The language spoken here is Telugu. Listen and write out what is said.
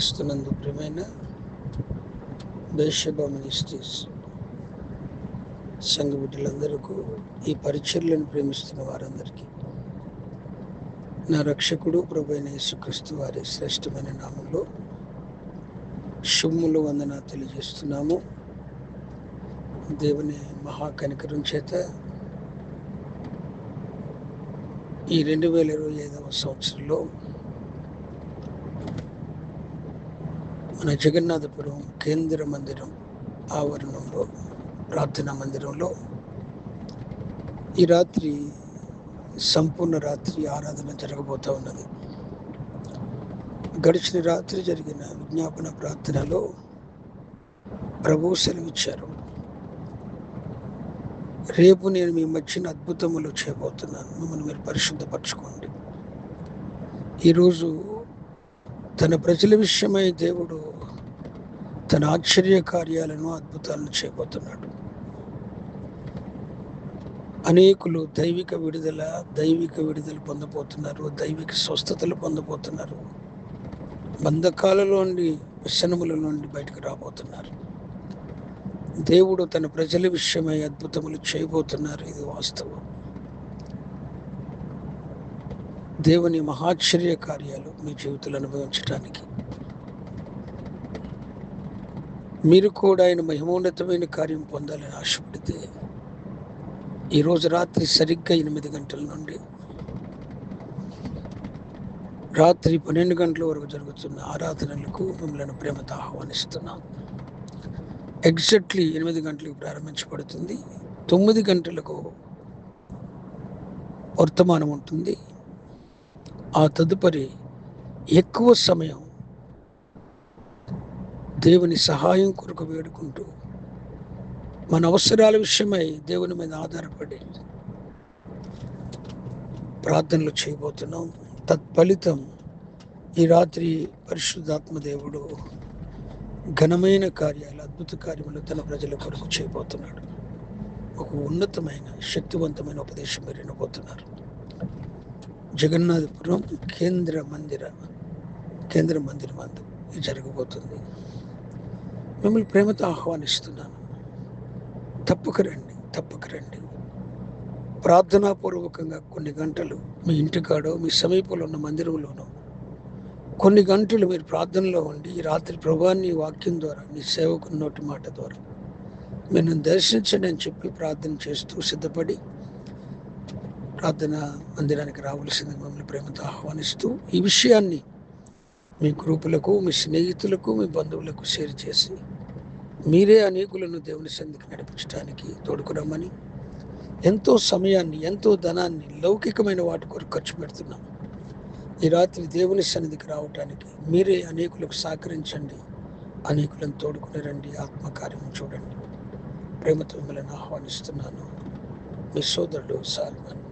క్రీస్తునందు ప్రియమైన బేషబా మినిస్ట్రీస్ సంఘ బిడ్డలందరికీ ఈ పరిచర్లను ప్రేమిస్తున్న వారందరికీ నా రక్షకుడు ప్రభు అయిన యేసుక్రీస్తు వారి శ్రేష్టమైన నామంలో శుమ్ములు వందన తెలియజేస్తున్నాము. దేవుని మహాకనికరం చేత ఈ రెండు వేల ఇరవై ఐదవ సంవత్సరంలో మన జగన్నాథపురం కేంద్ర మందిరం ఆవరణంలో ప్రార్థనా మందిరంలో ఈ రాత్రి సంపూర్ణ రాత్రి ఆరాధన జరగబోతూ ఉన్నది. గడిచిన రాత్రి జరిగిన విజ్ఞాపన ప్రార్థనలో ప్రభు సెలవిచ్చారు. రేపు నేను మీ మధ్యన అద్భుతములు చేయబోతున్నాను. మిమ్మల్ని మీరు పరిశుద్ధపరచుకోండి. ఈరోజు తన ప్రజల విషయమై దేవుడు తన ఆశ్చర్య కార్యాలను అద్భుతాలను చేయబోతున్నాడు. అనేకులు దైవిక విడుదల దైవిక విడుదల పొందబోతున్నారు దైవిక స్వస్థతలు పొందబోతున్నారు. బంధకాలలో నుండి వ్యసనముల నుండి బయటకు రాబోతున్నారు. దేవుడు తన ప్రజల విషయమై అద్భుతములు చేయబోతున్నారు. ఇది వాస్తవం. దేవుని మహాశ్చర్య కార్యాలు మీ జీవితంలో అనుభవించడానికి మీరు కూడా ఆయన మహిమోన్నతమైన కార్యం పొందాలని ఆశపడితే ఈరోజు రాత్రి సరిగ్గా ఎనిమిది గంటల నుండి రాత్రి పన్నెండు గంటల వరకు జరుగుతున్న ఆరాధనలకు మిమ్మల్ని ప్రేమతో ఆహ్వానిస్తున్నాం. ఎగ్జాక్ట్లీ ఎనిమిది గంటలకు ప్రారంభించబడుతుంది. తొమ్మిది గంటలకు వర్తమానం ఉంటుంది. ఆ తదుపరి ఎక్కువ సమయం దేవుని సహాయం కొరకు వేడుకుంటూ మన అవసరాల విషయమై దేవుని మీద ఆధారపడి ప్రార్థనలు చేయబోతున్నాం. తత్ఫలితం ఈ రాత్రి పరిశుద్ధాత్మ దేవుడు ఘనమైన కార్యాలు అద్భుత కార్యములు తన ప్రజల కొరకు చేయబోతున్నాడు. ఒక ఉన్నతమైన శక్తివంతమైన ఉపదేశం మీరు వినబోతున్నారు. జగన్నాథపురం కేంద్ర మందిర కేంద్ర మందిరం అందు ఇది జరగబోతుంది. మిమ్మల్ని ప్రేమతో ఆహ్వానిస్తున్నాను. తప్పక రండి తప్పక రండి. ప్రార్థనాపూర్వకంగా కొన్ని గంటలు మీ ఇంటికాడో మీ సమీపంలో ఉన్న మందిరంలోనో కొన్ని గంటలు మీరు ప్రార్థనలో ఉండి ఈ రాత్రి ప్రభాన్ని వాక్యం ద్వారా నీ సేవకు నోటి మాట ద్వారా మీరు దర్శించండి అని చెప్పి ప్రార్థన చేస్తూ సిద్ధపడి ప్రార్థన మందిరానికి రావలసింది మిమ్మల్ని ప్రేమతో ఆహ్వానిస్తూ ఈ విషయాన్ని మీ గ్రూపులకు మీ స్నేహితులకు మీ బంధువులకు షేర్ చేసి మీరే అనేకులను దేవుని సంధికి నడిపించడానికి తోడుకురమ్మని ఎంతో సమయాన్ని ఎంతో ధనాన్ని లౌకికమైన వాటి కొరకు ఖర్చు పెడుతున్నాం. ఈ రాత్రి దేవుని సన్నిధికి రావటానికి మీరే అనేకులకు సహకరించండి. అనేకులను తోడుకుని రండి. ఆత్మకార్యం చూడండి. ప్రేమతో మిమ్మల్ని ఆహ్వానిస్తున్నాను. మీ సోదరుడు సాల్మన్.